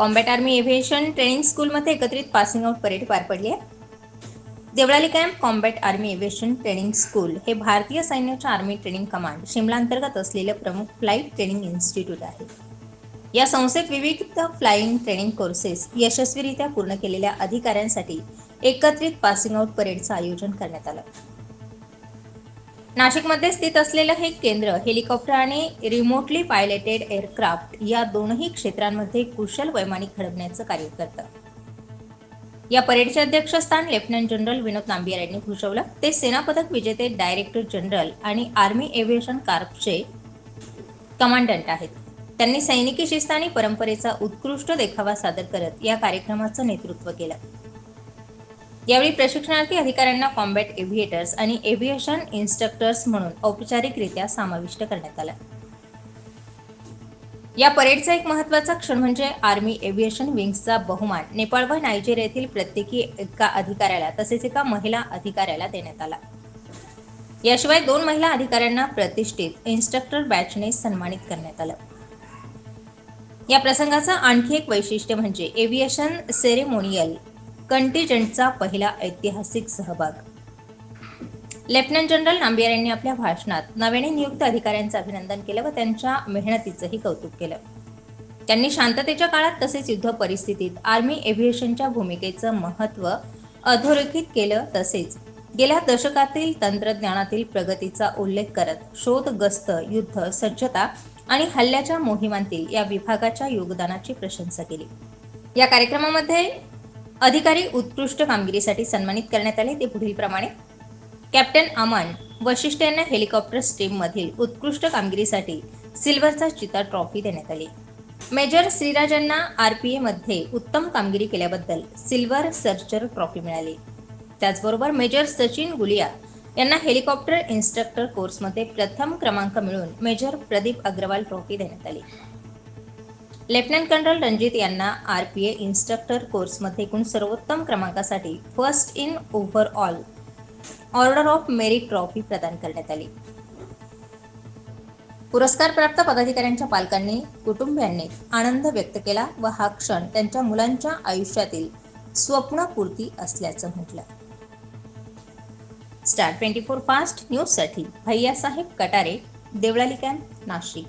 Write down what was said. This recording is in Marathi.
कॉम्बॅट आर्मी एव्हिएशन ट्रेनिंग स्कूलमध्ये एकत्रित पासिंग आउट परेड पार पडली आहे. Deolali camp combat army aviation training school हे भारतीय सैन्याच्या आर्मी ट्रेनिंग कमांड शिमला अंतर्गत असलेले प्रमुख फ्लाईट ट्रेनिंग इन्स्टिट्यूट आहे. या संस्थेत विविध फ्लाईंग ट्रेनिंग कोर्सेस यशस्वीरित्या पूर्ण केलेल्या अधिकाऱ्यांसाठी एकत्रित पासिंग आउट परेडचं आयोजन करण्यात आलं. नाशिकमध्ये स्थित असलेलं हे केंद्र हेलिकॉप्टर आणि रिमोटली पायलटेड एअरक्राफ्ट या दोनही क्षेत्रांमध्ये कुशल वैमानिक घडवण्याचं कार्य करतं. या परेडचे अध्यक्षस्थान लेफ्टनंट जनरल विनोद नांबियार यांनी भूषवलं. ते सेना पदक विजेते डायरेक्टर जनरल आणि आर्मी एव्हिएशन कार्पचे कमांडंट आहेत. त्यांनी सैनिकी शिस्त आणि परंपरेचा उत्कृष्ट देखावा सादर करत या कार्यक्रमाचं नेतृत्व केलं. यावेळी प्रशिक्षणार्थी अधिकाऱ्यांना कॉम्बॅट एव्हिएटर्स आणि एव्हिएशन इन्स्ट्रक्टर्स म्हणून औपचारिकरित्या समाविष्ट करण्यात आलं. या परेडचा एक महत्त्वाचा क्षण म्हणजे आर्मी एव्हिएशन विंग्सचा बहुमान. नेपाळ व नायजेरिया येथील प्रत्येकी एका अधिकाऱ्याला तसेच एका महिला अधिकाऱ्याला देण्यात आला. याशिवाय दोन महिला अधिकाऱ्यांना प्रतिष्ठित इन्स्ट्रक्टर बॅचने सन्मानित करण्यात आलं. या प्रसंगाचं आणखी एक वैशिष्ट्य म्हणजे एव्हिएशन सेरेमोनियल कंटिजंटचा पहिला ऐतिहासिक सहभाग. लेफ्टनंट जनरल नांबियार यांनी आपल्या भाषणात नव्याने नियुक्त अधिकाऱ्यांचं अभिनंदन केलं व त्यांच्या मेहनतीचंही कौतुक केलं. त्यांनी शांततेच्या काळात तसेच युद्ध परिस्थितीत आर्मी एव्हिएशनच्या भूमिकेचं महत्त्व अधोरेखित केलं तसेच गेल्या दशकातील तंत्रज्ञानातील प्रगतीचा उल्लेख करत शोध गस्त युद्ध सज्जता आणि हल्ल्याच्या मोहिमांतील या विभागाच्या योगदानाची प्रशंसा केली. या कार्यक्रमामध्ये अधिकारी उत्कृष्ट कामगिरीसाठी सन्मानित करण्यात आले. ते पुढील प्रमाणे कॅप्टन अमन वशिष्ठ यांना हेलिकॉप्टर स्ट्रीममधील उत्कृष्ट कामगिरीसाठी सिल्वरचा चिता ट्रॉफी देण्यात आली. मेजर श्रीराज यांना आर पी मध्ये उत्तम कामगिरी केल्याबद्दल सिल्वर सर्चर ट्रॉफी मिळाली. त्याचबरोबर मेजर सचिन गुलिया यांना हेलिकॉप्टर इन्स्ट्रक्टर कोर्समध्ये प्रथम क्रमांक मिळून मेजर प्रदीप अग्रवाल ट्रॉफी देण्यात आली. लेफ्टनंट कर्नल रणजित यांना आर पी ए इन्स्ट्रक्टर कोर्समध्ये एकूण सर्वोत्तम क्रमांकासाठी first in overall order of merit trophy प्रदान करण्यात आली. पुरस्कार प्राप्त पदाधिकाऱ्यांच्या पालकांनी कुटुंबियांनी आनंद व्यक्त केला व हा क्षण त्यांच्या मुलांच्या आयुष्यातील स्वप्नपूर्ती असल्याचं म्हटलं. स्टार ट्वेंटी फोर फास्ट न्यूजसाठी भैयासाहेब कटारे देवळाली कॅम्प नाशिक.